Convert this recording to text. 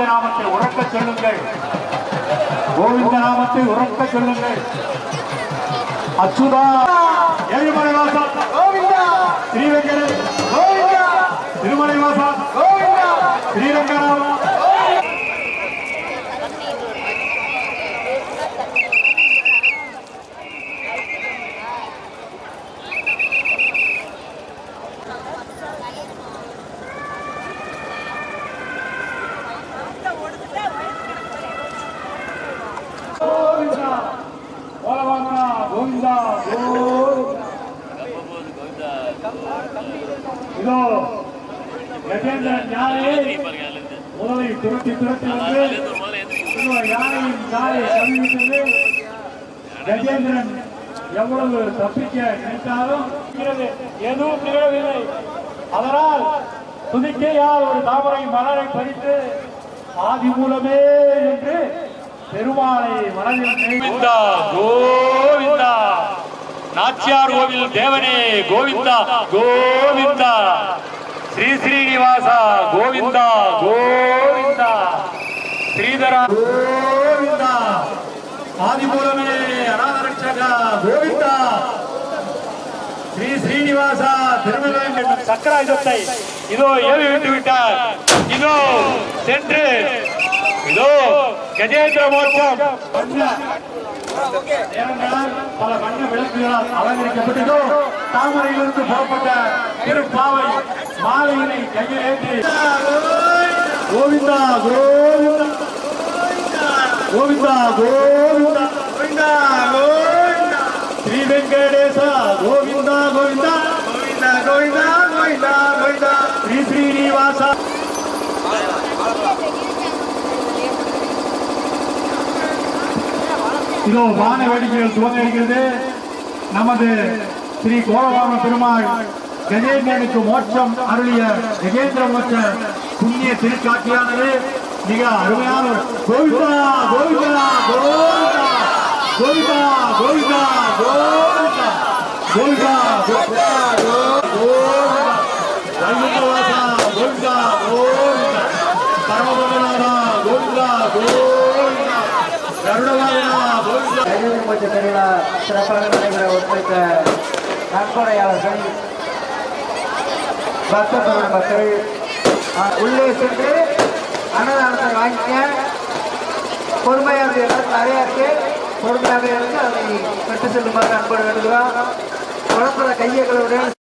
கோவிந்த நாமத்தை உறக்க சொல்லுங்கள். கோவிந்த நாமத்தை உறக்க சொல்லுங்கள். அச்சுதா! ஏழுமலை இதோ கஜேந்திரன் யாரே? முதலை துரத்தி துரத்தி வந்து இன்னொரு யானையின் காலை கவிழ்வித்தது கஜேந்திரன் எவ்வளவு தப்பிக்க நினைத்தாலும் எதுவும் நிகழவில்லை அதனால் துதிக்கையால் ஒரு தாமரை மலரை பறித்து ஆதி மூலமே என்று பெருமாளை மனதில் கோவிந்தா கோவிந்தா. ನಾಚ್ಯಾರೋವಿಲ್ ದೇವನೇ ಗೋವಿಂದ ಗೋವಿಂದ ಶ್ರೀ ಶ್ರೀನಿವಾಸ ಗೋವಿಂದ ಗೋವಿಂದ ಶ್ರೀಧರ ಗೋವಿಂದ ಆದಿಮೂಲಮೇ ಅನಾಥ ರಕ್ಷಕ ಗೋವಿಂದ శ్రీ శ్రీనివాస తిరుమల చక్ర ఇది వస్తాయి ఇదో ఏమి వింటూ వింటారు ఇదో సెంట్రీ ఇదో గజేంద్ర మోక్షం பல வண்ண விளக்குகளால் அலங்கரிக்கப்பட்டதோ தாமரையிலிருந்து புறப்பட்ட திருப்பாவை மாலையினை கையில் ஏற்றி கோவிந்தா கோவிந்தா. கோவிந்தா கோவிந்தா. கோவிந்தா கோவிந்தா. ஸ்ரீ வெங்கடேசா கோவிந்தா கோவிந்தா. கோவிந்தா கோவிந்தா கோவிந்தா கோவிந்தா. ஸ்ரீ ஸ்ரீனிவாசா இதோ வான வேடிக்கைகள் துவங்க இருக்கிறது. நமது ஸ்ரீ கோலவாம பெருமாள் கஜேந்திரனுக்கு மோட்சம் அருளிய கஜேந்திர மோட்ச புண்ணிய திருக்காட்சியானது. மிக அருமையான ஒரு- கோவிந்தா கோவிந்தா கோவிந்தா கோவிந்தா கோவிந்தா கோவிந்தா கோவிந்தா கோவிந்தா கோவிந்தா. வைகுண்டவாசா கோவிந்தா கோவிந்தா. பரமபதநாதா கோவிந்தா கோவிந்தா. கருடவாயனா கோவிந்தா கைவினை மூச்சு திருவிழா சிறப்பாக நடைபெற ஒத்துழைத்த நன்கொடையாளர்கள் பக்த மக்கள் உள்ளே சென்று அன்னதானத்தை வாங்கிக்க பொறுமையாக இருக்கு நிறைய இருக்கு பொறுமையாக இருந்து அதை பெற்று செல்லுமாறு அன்போடு வேண்டுகிறோம் குழப்பட கையை கழுவுறேன்